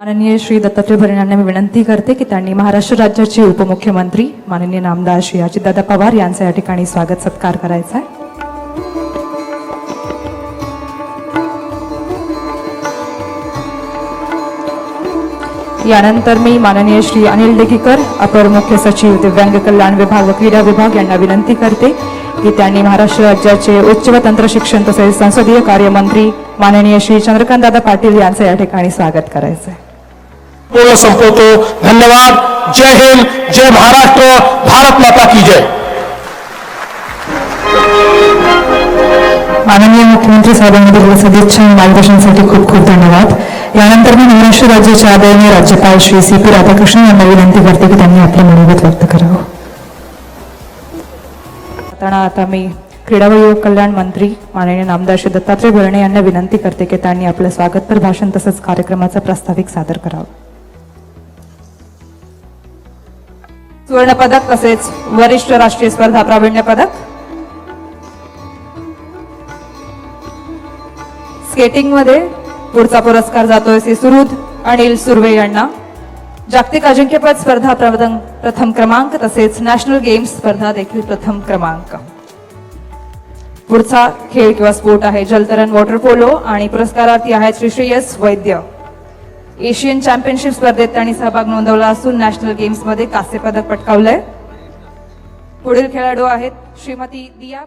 माननीय श्री दत्तात्रय भरणे यांना मी विनंती करते की त्यांनी महाराष्ट्र राज्याचे उपमुख्यमंत्री माननीय नामदार श्री अजितदादा पवार यांचा या ठिकाणी स्वागत सत्कार करायचा आहे. यानंतर मी माननीय श्री अनिल डेकीकर अपर मुख्य सचिव दिव्यांग कल्याण विभाग व क्रीडा विभाग यांना विनंती करते की त्यांनी महाराष्ट्र राज्याचे उच्च व तंत्र शिक्षण तसेच संसदीय कार्यमंत्री माननीय श्री चंद्रकांतदादा पाटील यांचं या ठिकाणी स्वागत करायचं आहे. पूर्ण संपवतो. धन्यवाद. जय हिंद जय महाराष्ट्र. भारत माता की जय. माननीय मुख्यमंत्री साहेबांनी दिलेल्या सदिच्छा आणि मार्गदर्शनासाठी खूप खूप धन्यवाद. यानंतर मी महाराष्ट्र राज्याचे आदरणीय राज्यपाल श्री सी पी राधाकृष्णन यांना विनंती करते की त्यांनी आपलं मनोगत व्यक्त करावं. आता आता मी क्रीडा व युवक कल्याण मंत्री माननीय नामदार श्री दत्तात्रय भरणे यांना विनंती करते की त्यांनी आपलं स्वागतपर भाषण तसंच कार्यक्रमाचं प्रास्ताविक सादर करावं. सुवर्ण पदक तसेच वरिष्ठ राष्ट्रीय स्पर्धा प्रावीण्य पदक. स्केटिंगमध्ये पुढचा पुरस्कार जातोय श्री सुरुद अनिल सुर्वे यांना. जागतिक अजिंक्यपद स्पर्धा प्रथम क्रमांक तसेच नॅशनल गेम्स स्पर्धा देखील प्रथम क्रमांक. पुढचा खेळ किंवा स्पोर्ट आहे जलतरण वॉटर पोलो आणि पुरस्कारार्थी आहेत श्री श्रेयस वैद्य. एशियन चॅम्पियनशिप स्पर्धेत त्यांनी सहभाग नोंदवला असून नॅशनल गेम्समध्ये कांस्य पदक पटकावलंय. पुढील खेळाडू आहेत श्रीमती दिया